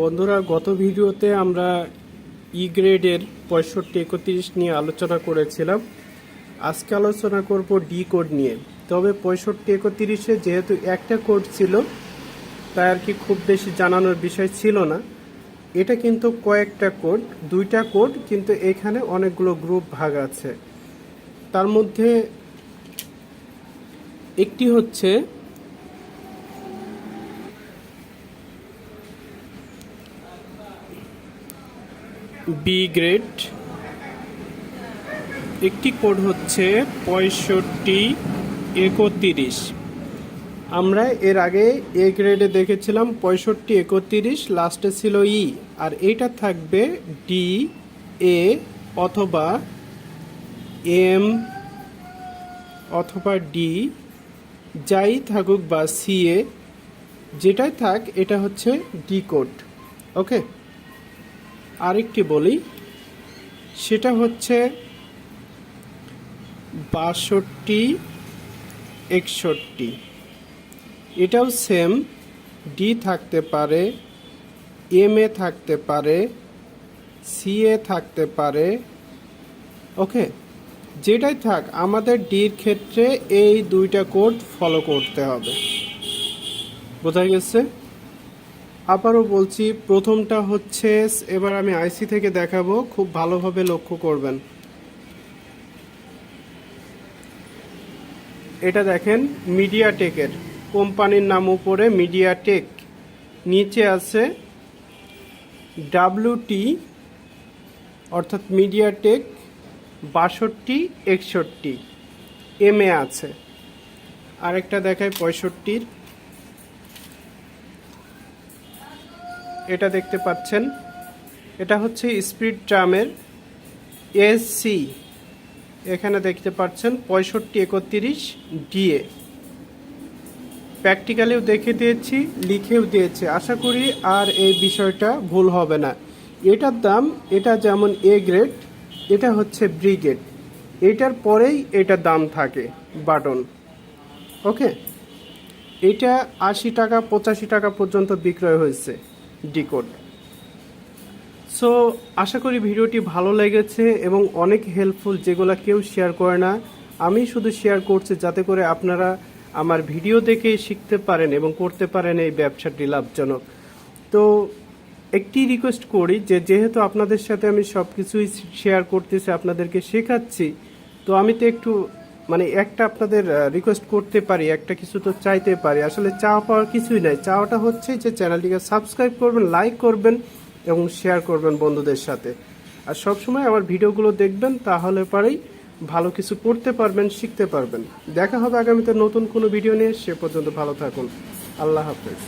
বন্ধুরা, গত ভিডিওতে আমরা ই গ্রেডের পঁয়ষট্টি, একত্রিশ নিয়ে আলোচনা করেছিলাম। আজকে আলোচনা করব ডি কোড নিয়ে। তবে পঁয়ষট্টি, একত্রিশে যেহেতু একটা কোড ছিল, তাই আর কি খুব বেশি জানানোর বিষয় ছিল না। এটা কিন্তু কয়েকটা কোড দুইটা কোড কিন্তু এখানে অনেকগুলো গ্রুপ ভাগ আছে। তার মধ্যে একটি হচ্ছে বি গ্রেড একটি কোড হচ্ছে পঁয়ষট্টি একত্রিশ। আমরা এর আগে এ গ্রেডে দেখেছিলাম পঁয়ষট্টি একত্রিশ লাস্টে ছিল ই আর এইটা থাকবে ডি এ অথবা এম অথবা ডি যাই থাকুক বা সি এ যেটাই থাক, এটা হচ্ছে ডি কোড ওকে আরেকটি বলি, সেটা হচ্ছে বাষট্টি, একষট্টি। এটাও সেম ডি থাকতে পারে এম এ থাকতে পারে সি এ থাকতে পারে। ওকে যেটাই থাক, আমাদের ডির ক্ষেত্রে এই দুইটা কোড ফলো করতে হবে। বোঝা গেছে? আবারও বলছি, প্রথমটা হচ্ছে, এবার আমি আইসি থেকে দেখাবো, খুব ভালোভাবে লক্ষ্য করবেন। এটা দেখেন, মিডিয়াটেকের। কোম্পানির নাম উপরে মিডিয়াটেক, নিচে আছে ডাব্লিউটি, অর্থাৎ মিডিয়াটেক বাষট্টি, একষট্টি। এম এ আছে। আরেকটা দেখায় পঁয়ষট্টির। এটা দেখতে পাচ্ছেন। এটা হচ্ছে স্পিড ট্রামের এসসি এখানে দেখতে পাচ্ছেন পঁয়ষট্টি একত্রিশ ডিএ। প্র্যাকটিক্যালিও দেখে দিয়েছি, লিখেও দিয়েছি। আশা করি আর এই বিষয়টা ভুল হবে না। এটার দাম, এটা যেমন এ গ্রেড, এটা হচ্ছে ব্রিগেড এটার পরেই এটার দাম থাকে, বাটন। ওকে? এটা আশি টাকা, পঁচাশি টাকা পর্যন্ত বিক্রয় হয়েছে। ডিকোড। সো আশা করি ভিডিওটি ভালো লেগেছে এবং অনেক হেল্পফুল যেগুলো কেউ শেয়ার করে না। আমি শুধু শেয়ার করছি যাতে করে আপনারা আমার ভিডিও দেখে শিখতে পারেন এবং করতে পারেন এই ব্যবসাটি লাভজনক। তো, একটি রিকোয়েস্ট করি যে, যেহেতু আপনাদের সাথে আমি সব কিছুই শেয়ার করতেছি, আপনাদেরকে শেখাচ্ছি, তো আমি তো একটু মানে একটা আপনাদের রিকোয়েস্ট করতে পারি, একটা কিছু তো চাইতে পারি। আসলে চাওয়া পাওয়ার কিছুই নাই। চাওয়াটা হচ্ছে যে চ্যানেলটিকে সাবস্ক্রাইব করবেন লাইক করবেন এবং শেয়ার করবেন বন্ধুদের সাথে। আর সবসময় আমার ভিডিওগুলো দেখবেন, তাহলে পরেই ভালো কিছু করতে পারবেন, শিখতে পারবেন। দেখা হবে আগামীতে নতুন কোনো ভিডিও নিয়ে। সে পর্যন্ত ভালো থাকুন। আল্লাহ হাফেজ।